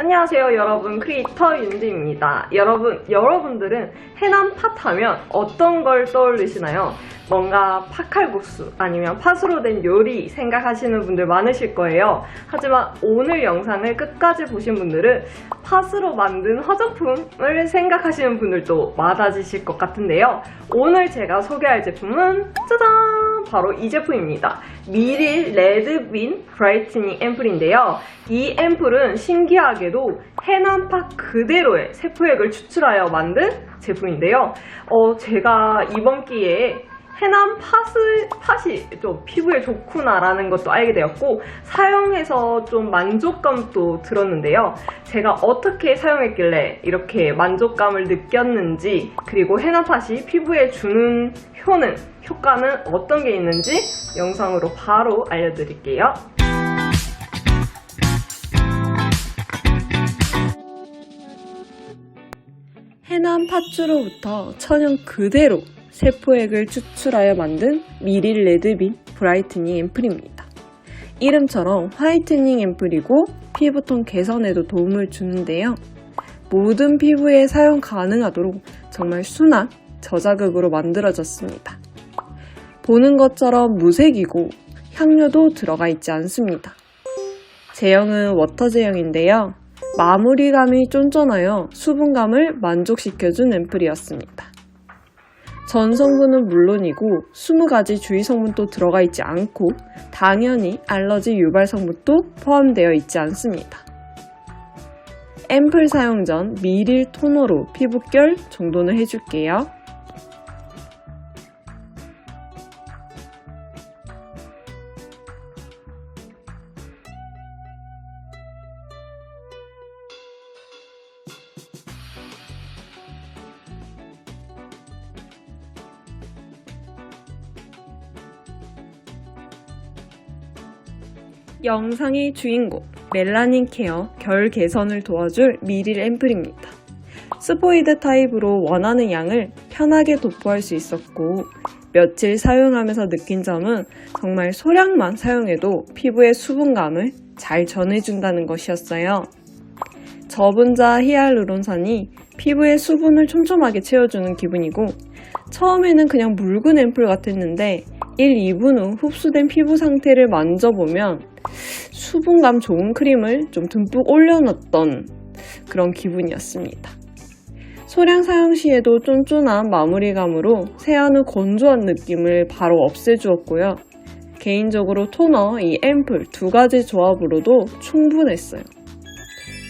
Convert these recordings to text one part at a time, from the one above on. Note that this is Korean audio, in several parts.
안녕하세요 여러분. 크리에이터 윤지입니다. 여러분 여러분들은 해남 팥하면 어떤 걸 떠올리시나요? 뭔가 팥칼국수 아니면 팥으로 된 요리 생각하시는 분들 많으실 거예요. 하지만 오늘 영상을 끝까지 보신 분들은 팥으로 만든 화장품을 생각하시는 분들도 많아지실 것 같은데요. 오늘 제가 소개할 제품은 짜잔 바로 이 제품입니다 미릴 레드빈 브라이트닝 앰플인데요 이 앰플은 신기하게도 해남팥 그대로의 세포액을 추출하여 만든 제품인데요. 어, 제가 이번 기회에 해남 팥을, 팥이 좀 피부에 좋구나라는 것도 알게 되었고, 사용해서 좀 만족감도 들었는데요. 제가 어떻게 사용했길래 이렇게 만족감을 느꼈는지, 그리고 해남 팥이 피부에 주는 효는, 효과는 어떤 게 있는지 영상으로 바로 알려드릴게요. 해남 팥주로부터 천연 그대로 세포액을 추출하여 만든 미릴 레드빈 브라이트닝 앰플입니다. 이름처럼 화이트닝 앰플이고 피부톤 개선에도 도움을 주는데요. 모든 피부에 사용 가능하도록 정말 순한 저자극으로 만들어졌습니다. 보는 것처럼 무색이고 향료도 들어가 있지 않습니다. 제형은 워터 제형인데요. 마무리감이 쫀쫀하여 수분감을 만족시켜준 앰플이었습니다. 전 성분은 물론이고 20가지 주의 성분도 들어가 있지 않고 당연히 알러지 유발 성분도 포함되어 있지 않습니다. 앰플 사용 전 미릴 토너로 피부결 정돈을 해줄게요. 영상의 주인공 멜라닌 케어 결 개선을 도와줄 미릴 앰플입니다. 스포이드 타입으로 원하는 양을 편하게 도포할 수 있었고 며칠 사용하면서 느낀 점은 정말 소량만 사용해도 피부의 수분감을 잘 전해준다는 것이었어요. 저분자 히알루론산이 피부의 수분을 촘촘하게 채워주는 기분이고 처음에는 그냥 묽은 앰플 같았는데 1, 2분 후 흡수된 피부 상태를 만져보면 수분감 좋은 크림을 좀 듬뿍 올려놨던 그런 기분이었습니다. 소량 사용 시에도 쫀쫀한 마무리감으로 세안 후 건조한 느낌을 바로 없애주었고요. 개인적으로 토너, 이 앰플 두 가지 조합으로도 충분했어요.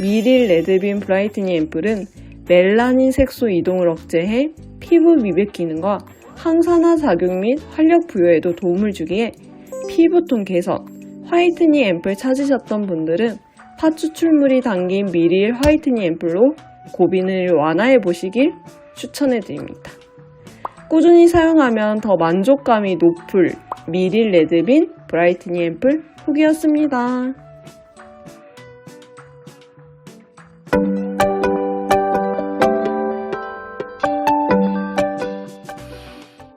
미릴 레드빈 브라이트닝 앰플은 멜라닌 색소 이동을 억제해 피부 미백 기능과 항산화 작용 및 활력 부여에도 도움을 주기에 피부톤 개선, 화이트닝 앰플 찾으셨던 분들은 파 추출물이 담긴 미릴 화이트닝 앰플로 고민을 완화해 보시길 추천해 드립니다. 꾸준히 사용하면 더 만족감이 높을 미릴 레드빈 브라이트닝 앰플 후기였습니다.